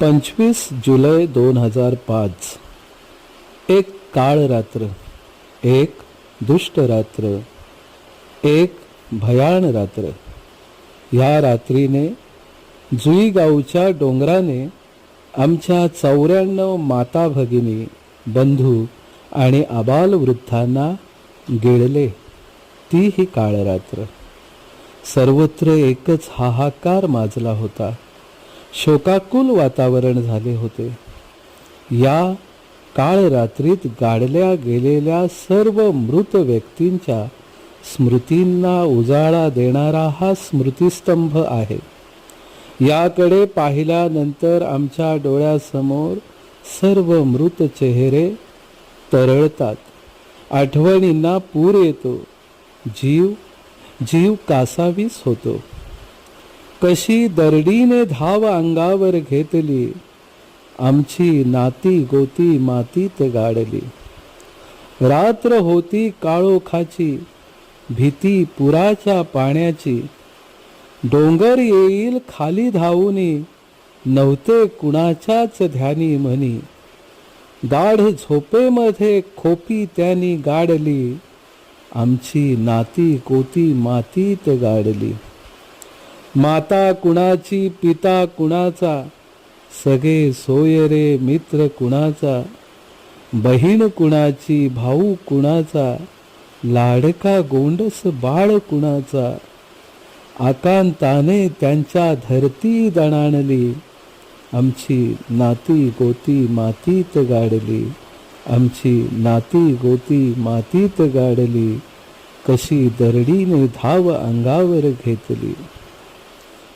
पंचवीस जुलै दोन हजार पाच. एक काळ रात्र एक दुष्ट रात्र एक भयाण रात्र. या रात्रीने जुई गावच्या डोंगराने आमच्या चौऱ्याण्णव माता भगिनी बंधू आणि आबालवृद्धांना गिळले. ती ही काळ रात्र सर्वत्र एकच हाहाकार माजला होता. शोकाकुल वातावरण झाले होते. या काळ रात्रीत गाडल्या गेलेल्या सर्व मृत व्यक्तींच्या स्मृतींना उजाळा देणारा हा स्मृतिस्तंभ आहे. याकडे पाहिल्यानंतर आमच्या डोळ्यासमोर सर्व मृत चेहरे तरळतात. आठवणींना पूर येतो. जीव जीव कासावीस होतो. कशी दरडीने धाव अंगावर घेतली आमची नाती गोती मातीत गाडली. रात्र होती काळोखाची भीती पुराच्या पाण्याची. डोंगर येईल खाली धावूनी नव्हते कुणाच्याच ध्यानी म्हणी. गाढ झोपेमध्ये खोपी त्यांनी गाडली आमची नाती कोती मातीत गाडली. माता कुणाची पिता कुणाचा सगळे सोयरे मित्र कुणाचा बहीण कुणाची भाऊ कुणाचा लाडका गोंडस बाळ कुणाचा आकांताने त्यांच्या धरती दणाणली आमची नाती गोती मातीत गाडली आमची नाती गोती मातीत गाडली कशी दरडीने धाव अंगावर घेतली.